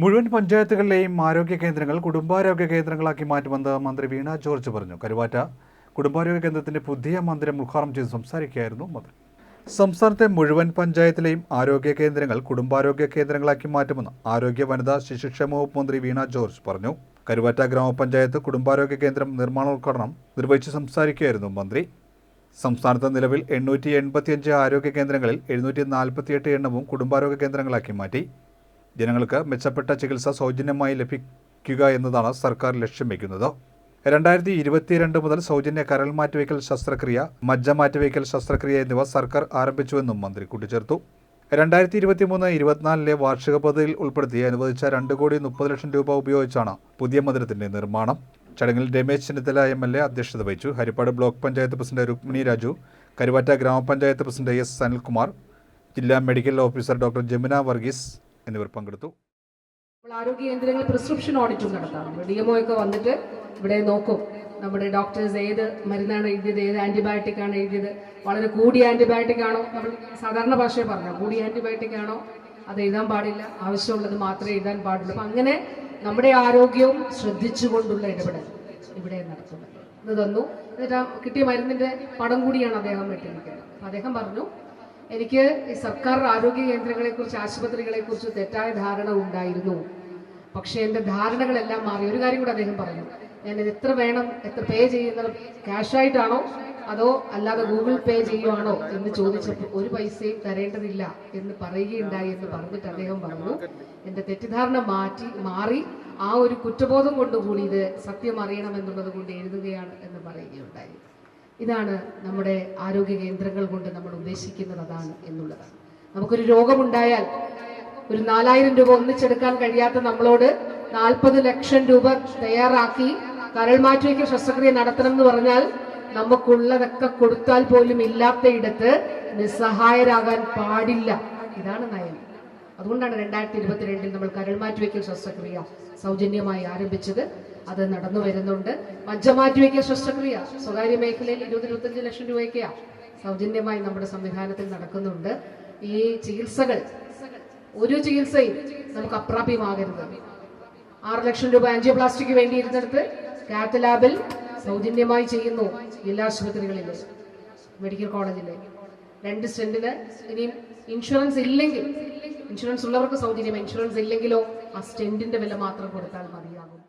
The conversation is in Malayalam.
മുഴുവൻ പഞ്ചായത്തുകളിലെയും ആരോഗ്യ കേന്ദ്രങ്ങൾ കുടുംബാരോഗ്യ കേന്ദ്രങ്ങളാക്കി മാറ്റുമെന്ന് മന്ത്രി വീണ ജോർജ് പറഞ്ഞു. കരുവാറ്റ കുടുംബാരോഗ്യ കേന്ദ്രത്തിന്റെ പുതിയ മന്ദിരം ഉദ്ഘാടനം ചെയ്ത് സംസാരിക്കുകയായിരുന്നു മന്ത്രി. സംസ്ഥാനത്തെ മുഴുവൻ പഞ്ചായത്തിലെയും ആരോഗ്യ കേന്ദ്രങ്ങൾ കുടുംബാരോഗ്യ കേന്ദ്രങ്ങളാക്കി മാറ്റുമെന്ന് ആരോഗ്യ വനിതാ ശിശുക്ഷേമ വകുപ്പ് മന്ത്രി വീണ ജോർജ് പറഞ്ഞു. കരുവാറ്റ ഗ്രാമപഞ്ചായത്ത് കുടുംബാരോഗ്യ കേന്ദ്രം നിർമ്മാണോദ്ഘാടനം നിർവഹിച്ച് സംസാരിക്കുകയായിരുന്നു മന്ത്രി. സംസ്ഥാനത്ത് നിലവിൽ എണ്ണൂറ്റി എൺപത്തിയഞ്ച് ആരോഗ്യ കേന്ദ്രങ്ങളിൽ എഴുന്നൂറ്റി നാൽപ്പത്തിയെട്ട് എണ്ണവും കുടുംബാരോഗ്യ കേന്ദ്രങ്ങളാക്കി മാറ്റി. ജനങ്ങൾക്ക് മെച്ചപ്പെട്ട ചികിത്സ സൗജന്യമായി ലഭിക്കുക എന്നതാണ് സർക്കാർ ലക്ഷ്യം വയ്ക്കുന്നത് രണ്ടായിരത്തി ഇരുപത്തിരണ്ട് മുതൽ സൗജന്യ കരൾ മാറ്റിവയ്ക്കൽ ശസ്ത്രക്രിയ മജ്ജ മാറ്റിവയ്ക്കൽ ശസ്ത്രക്രിയ എന്നിവ സർക്കാർ ആരംഭിച്ചുവെന്നും മന്ത്രി കൂട്ടിച്ചേർത്തു. രണ്ടായിരത്തി ഇരുപത്തിമൂന്ന് ഇരുപത്തിനാലിലെ വാർഷിക പദ്ധതിയിൽ ഉൾപ്പെടുത്തി അനുവദിച്ച രണ്ട് കോടി മുപ്പത് ലക്ഷം രൂപ ഉപയോഗിച്ചാണ് പുതിയ മന്ദിരത്തിന്റെ നിർമ്മാണം. ചടങ്ങിൽ Ramesh Chennithala M L A അധ്യക്ഷത വഹിച്ചു. ഹരിപ്പാട് ബ്ലോക്ക് പഞ്ചായത്ത് പ്രസിഡന്റ് രുക്മിണി രാജു കരുവാറ്റ ഗ്രാമപഞ്ചായത്ത് പ്രസിഡന്റ് എസ് സനിൽകുമാർ ജില്ലാ medical officer doctor Jamuna Varghese എന്നിവർ പങ്കെടുത്തു. ആരോഗ്യ കേന്ദ്രങ്ങളിൽ പ്രിസ്ക്രിപ്ഷൻ ഓഡിറ്റും നടത്താം. ഡി എംഒ ഒക്കെ വന്നിട്ട് ഇവിടെ നോക്കും. നമ്മുടെ ഡോക്ടേഴ്സ് ഏത് മരുന്നാണ് എഴുതിയത് ഏത് ആന്റിബയോട്ടിക് ആണ് എഴുതിയത്. വളരെ കൂടിയ ആന്റിബയോട്ടിക് ആണോ? നമ്മൾ സാധാരണ ഭാഷയെ പറഞ്ഞു കൂടിയ ആന്റിബയോട്ടിക് ആണോ? അത് എഴുതാൻ പാടില്ല. ആവശ്യമുള്ളത് മാത്രമേ എഴുതാൻ പാടുള്ളൂ. അപ്പം അങ്ങനെ നമ്മുടെ ആരോഗ്യവും ശ്രദ്ധിച്ചുകൊണ്ടുള്ള ഇടപെടൽ ഇവിടെ നടത്തുന്നത്. ഇത് തന്നു. എന്നിട്ട് കിട്ടിയ മരുന്നിന്റെ പടം കൂടിയാണ് അദ്ദേഹം വെട്ടിരിക്കുന്നത് അദ്ദേഹം പറഞ്ഞു എനിക്ക് ഈ സർക്കാർ ആരോഗ്യ കേന്ദ്രങ്ങളെ കുറിച്ച് ആശുപത്രികളെ കുറിച്ച് തെറ്റായ ധാരണ ഉണ്ടായിരുന്നു. പക്ഷെ എന്റെ ധാരണകളെല്ലാം മാറി. ഒരു കാര്യം കൂടെ അദ്ദേഹം പറഞ്ഞു. ഞാൻ എത്ര വേണം എത്ര പേ ചെയ്യുന്നത് ക്യാഷ് ആയിട്ടാണോ അതോ അല്ലാതെ ഗൂഗിൾ പേ ചെയ്യുവാണോ എന്ന് ചോദിച്ചപ്പോൾ ഒരു പൈസയും തരേണ്ടതില്ല എന്ന് പറയുകയുണ്ടായി എന്ന് പറഞ്ഞിട്ട് അദ്ദേഹം പറഞ്ഞു. എന്റെ തെറ്റിദ്ധാരണ മാറ്റി മാറി ആ ഒരു കുറ്റബോധം കൊണ്ടുകൂടി ഇത് സത്യം അറിയണമെന്നുള്ളത് കൊണ്ട് എഴുതുകയാണ് എന്ന് പറയുകയുണ്ടായി. ഇതാണ് നമ്മുടെ ആരോഗ്യ കേന്ദ്രങ്ങൾ കൊണ്ട് നമ്മൾ ഉദ്ദേശിക്കുന്നത് അതാണ് എന്നുള്ളത്. നമുക്കൊരു രോഗമുണ്ടായാൽ ഒരു നാലായിരം രൂപ ഒന്നിച്ചെടുക്കാൻ കഴിയാത്ത നമ്മളോട് നാൽപ്പത് ലക്ഷം രൂപ തയ്യാറാക്കി കരൾ മാറ്റിവയ്ക്ക് ശസ്ത്രക്രിയ നടത്തണം എന്ന് പറഞ്ഞാൽ നമുക്കുള്ളതൊക്കെ കൊടുത്താൽ പോലും ഇല്ലാത്തയിടത്ത് നിസ്സഹായരാകാൻ പാടില്ല. ഇതാണ് നയം. അതുകൊണ്ടാണ് രണ്ടായിരത്തി ഇരുപത്തിരണ്ടിൽ നമ്മൾ കരൾ മാറ്റിവയ്ക്കൽ ശസ്ത്രക്രിയ സൗജന്യമായി ആരംഭിച്ചത്. അത് നടന്നു വരുന്നുണ്ട്. മജ്ജ മാറ്റിവയ്ക്കൽ ശസ്ത്രക്രിയ. സ്വകാര്യ മേഖലയിൽ ഇരുപത് ഇരുപത്തഞ്ച് ലക്ഷം രൂപയൊക്കെയാ സൗജന്യമായി നമ്മുടെ സംവിധാനത്തിൽ നടക്കുന്നുണ്ട്. ഈ ചികിത്സകൾ ഒരു ചികിത്സയും നമുക്ക് അപ്രാപ്യമാകരുത്. ആറ് ലക്ഷം രൂപ ആൻജിയോപ്ലാസ്റ്റിക്ക് വേണ്ടി ഇരുന്നിടത്ത് കാത്ത് ലാബിൽ സൗജന്യമായി ചെയ്യുന്നു ജില്ലാ ആശുപത്രികളിൽ മെഡിക്കൽ കോളേജിൽ രണ്ട് സ്റ്റെന്റിന് ഇനിയും ഇൻഷുറൻസ് ഇല്ലെങ്കിൽ ഇൻഷുറൻസ് ഉള്ളവർക്ക് സൗജന്യം ഇൻഷുറൻസ് ഇല്ലെങ്കിലോ ആ സ്റ്റെന്റിന്റെ വില മാത്രം കൊടുത്താൽ മതിയാകും.